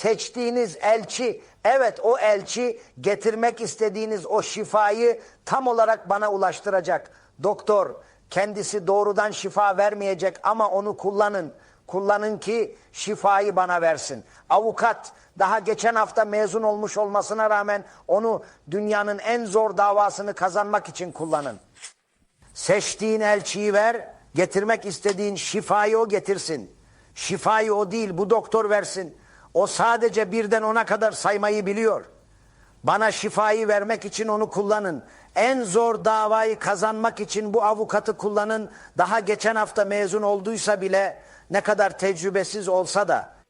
seçtiğiniz elçi, evet o elçi getirmek istediğiniz o şifayı tam olarak bana ulaştıracak. Doktor kendisi doğrudan şifa vermeyecek ama onu kullanın. Kullanın ki şifayı bana versin. Avukat daha geçen hafta mezun olmuş olmasına rağmen onu dünyanın en zor davasını kazanmak için kullanın. Seçtiğin elçiyi ver, getirmek istediğin şifayı o getirsin. Şifayı o değil, bu doktor versin. O sadece birden ona kadar saymayı biliyor. Bana şifayı vermek için onu kullanın. En zor davayı kazanmak için bu avukatı kullanın. Daha geçen hafta mezun olduysa bile ne kadar tecrübesiz olsa da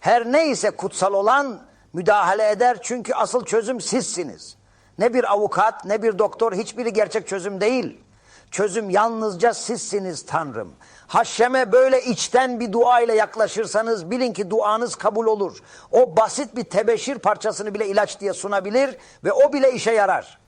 her neyse kutsal olan müdahale eder çünkü asıl çözüm sizsiniz. Ne bir avukat ne bir doktor hiçbiri gerçek çözüm değil. Çözüm yalnızca sizsiniz Tanrım. Haşeme böyle içten bir dua ile yaklaşırsanız bilin ki duanız kabul olur. O basit bir tebeşir parçasını bile ilaç diye sunabilir ve o bile işe yarar.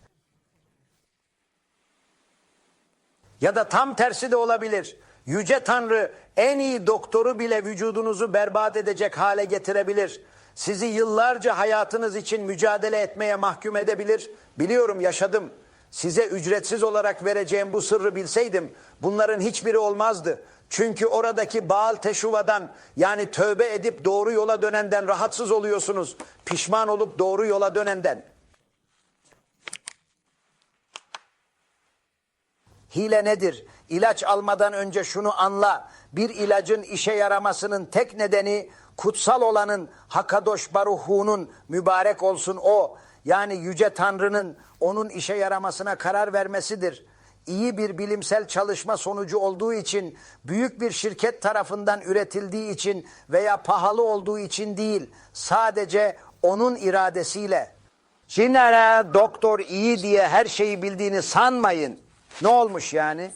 Ya da tam tersi de olabilir. Yüce Tanrı en iyi doktoru bile vücudunuzu berbat edecek hale getirebilir. Sizi yıllarca hayatınız için mücadele etmeye mahkum edebilir. Biliyorum yaşadım. Size ücretsiz olarak vereceğim bu sırrı bilseydim bunların hiçbiri olmazdı. Çünkü oradaki Baal Teşuva'dan yani tövbe edip doğru yola dönenden rahatsız oluyorsunuz. Pişman olup doğru yola dönenden. Hile nedir? İlaç almadan önce şunu anla. Bir ilacın işe yaramasının tek nedeni kutsal olanın Hakadosh Baruhu'nun mübarek olsun o. Yani Yüce Tanrı'nın onun işe yaramasına karar vermesidir. İyi bir bilimsel çalışma sonucu olduğu için, büyük bir şirket tarafından üretildiği için veya pahalı olduğu için değil, sadece onun iradesiyle. Şimdi doktor iyi diye her şeyi bildiğini sanmayın. Ne olmuş yani?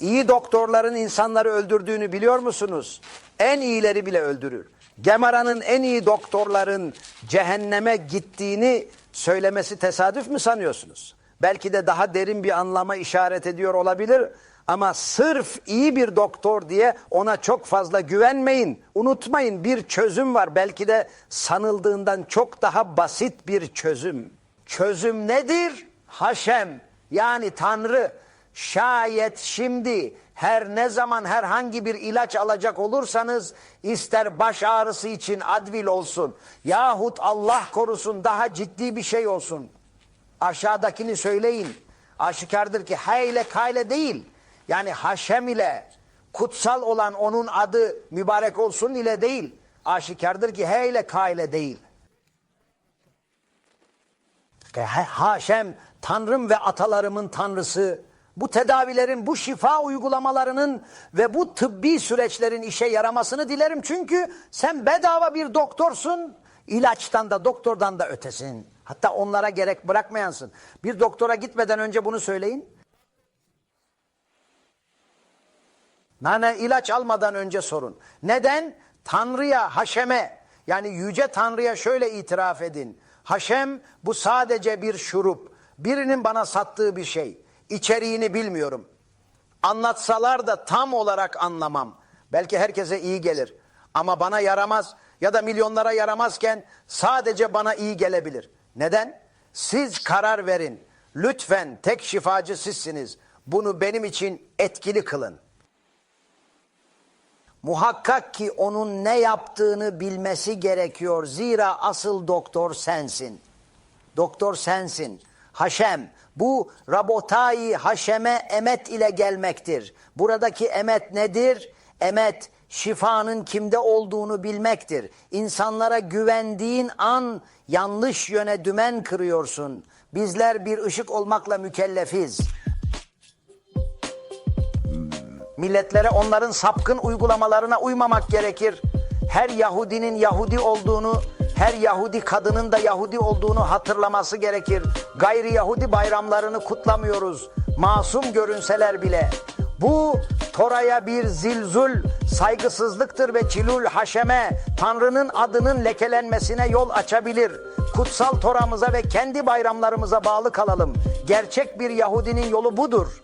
İyi doktorların insanları öldürdüğünü biliyor musunuz? En iyileri bile öldürür. Gemara'nın en iyi doktorların cehenneme gittiğini söylemesi tesadüf mü sanıyorsunuz? Belki de daha derin bir anlama işaret ediyor olabilir. Ama sırf iyi bir doktor diye ona çok fazla güvenmeyin. Unutmayın bir çözüm var. Belki de sanıldığından çok daha basit bir çözüm. Çözüm nedir? Haşem yani Tanrı. Şayet şimdi her ne zaman herhangi bir ilaç alacak olursanız ister baş ağrısı için advil olsun yahut Allah korusun daha ciddi bir şey olsun. Aşağıdakini söyleyin. Aşikardır ki hayle kayle değil. Yani Haşem ile kutsal olan onun adı mübarek olsun ile değil. Aşikardır ki heyle kayle değil. Haşem Tanrım ve atalarımın Tanrısı bu tedavilerin, bu şifa uygulamalarının ve bu tıbbi süreçlerin işe yaramasını dilerim. Çünkü sen bedava bir doktorsun, ilaçtan da doktordan da ötesin. Hatta onlara gerek bırakmayansın. Bir doktora gitmeden önce bunu söyleyin. Yani ilaç almadan önce sorun. Neden? Tanrı'ya, Haşem'e yani Yüce Tanrı'ya şöyle itiraf edin. Haşem bu sadece bir şurup. Birinin bana sattığı bir şey. İçeriğini bilmiyorum. Anlatsalar da tam olarak anlamam. Belki herkese iyi gelir. Ama bana yaramaz ya da milyonlara yaramazken sadece bana iyi gelebilir. Neden? Siz karar verin. Lütfen tek şifacı sizsiniz. Bunu benim için etkili kılın. Muhakkak ki onun ne yaptığını bilmesi gerekiyor. Zira asıl doktor sensin. Doktor sensin. Haşem. Bu Rabotai Haşem'e emet ile gelmektir. Buradaki emet nedir? Emet şifanın kimde olduğunu bilmektir. İnsanlara güvendiğin an yanlış yöne dümen kırıyorsun. Bizler bir ışık olmakla mükellefiz. Milletlere onların sapkın uygulamalarına uymamak gerekir. Her Yahudinin Yahudi olduğunu, her Yahudi kadının da Yahudi olduğunu hatırlaması gerekir. Gayri Yahudi bayramlarını kutlamıyoruz. Masum görünseler bile. Bu Tora'ya bir zilzul, saygısızlıktır ve çilul haşeme, Tanrı'nın adının lekelenmesine yol açabilir. Kutsal Tora'mıza ve kendi bayramlarımıza bağlı kalalım. Gerçek bir Yahudinin yolu budur.